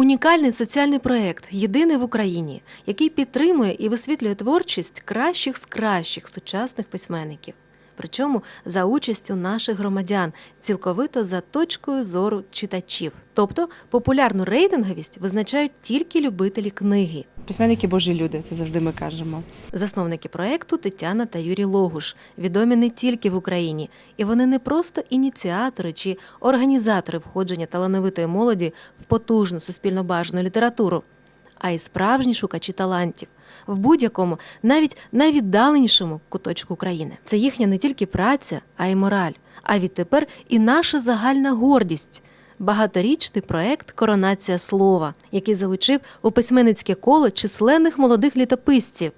Унікальний соціальний проект, єдиний в Україні, який підтримує і висвітлює творчість кращих з кращих сучасних письменників. Причому за участю наших громадян, цілковито за точкою зору читачів. Тобто популярну рейтинговість визначають тільки любителі книги. Письменники Божі люди, це завжди ми кажемо. Засновники проекту Тетяна та Юрій Логуш відомі не тільки в Україні, і вони не просто ініціатори чи організатори входження талановитої молоді в потужну суспільно бажану літературу, а й справжні шукачі талантів в будь-якому, навіть найвіддаленішому куточку України. Це їхня не тільки праця, а й мораль. А відтепер і наша загальна гордість. Багаторічний проект Коронація слова, який залучив у письменницьке коло численних молодих літописців,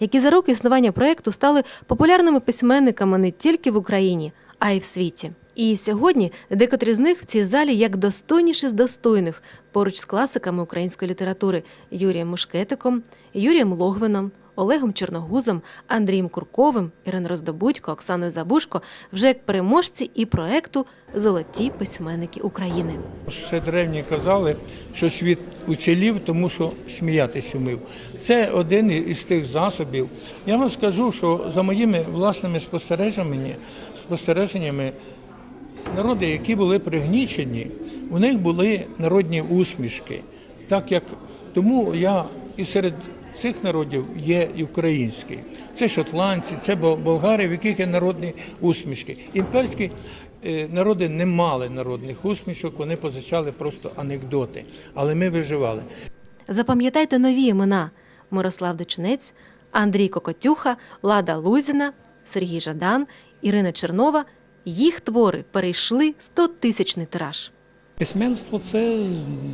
які за роки існування проекту стали популярними письменниками не тільки в Україні, а й в світі. І сьогодні декотрі з них в цій залі як достойніші з достойних поруч з класиками української літератури Юрієм Мушкетиком, Юрієм Логвином, Олегом Чорногузом, Андрієм Курковим, Іриною Роздобудько, Оксаною Забушко вже як переможці і проекту Золоті письменники України. Ще древні казали, що світ уцілів, тому що сміятись умів. Це один із тих засобів. Я вам скажу, що за моїми власними спостереженнями, спостереженнями народи, які були пригнічені, у них були народні усмішки. Так як тому я і серед цих народів є і український. Це шотландці, це бол- болгари, в яких є народні усмішки. Імперські е, народи не мали народних усмішок, вони позичали просто анекдоти. Але ми виживали. Запам'ятайте нові імена: Мирослав Дочинець, Андрій Кокотюха, Лада Лузіна, Сергій Жадан, Ірина Чернова. Їх твори перейшли 100-тисячний тираж. Письменство це,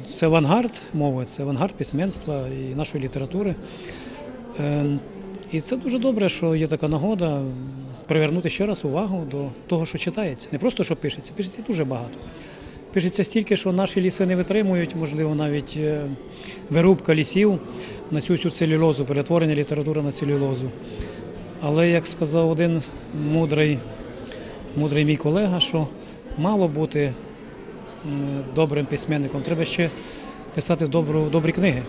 це авангард мови, це авангард письменства і нашої літератури. Е, І це дуже добре, що є така нагода привернути ще раз увагу до того, що читається. Не просто що пишеться, пишеться дуже багато. Пишеться стільки, що наші ліси не витримують, можливо, навіть е, вирубка лісів на цю всю целюлозу, перетворення літератури на целюлозу. Але як сказав один мудрий, мудрий мій колега, що мало бути добрим письменником, треба ще писати добру, добрі книги.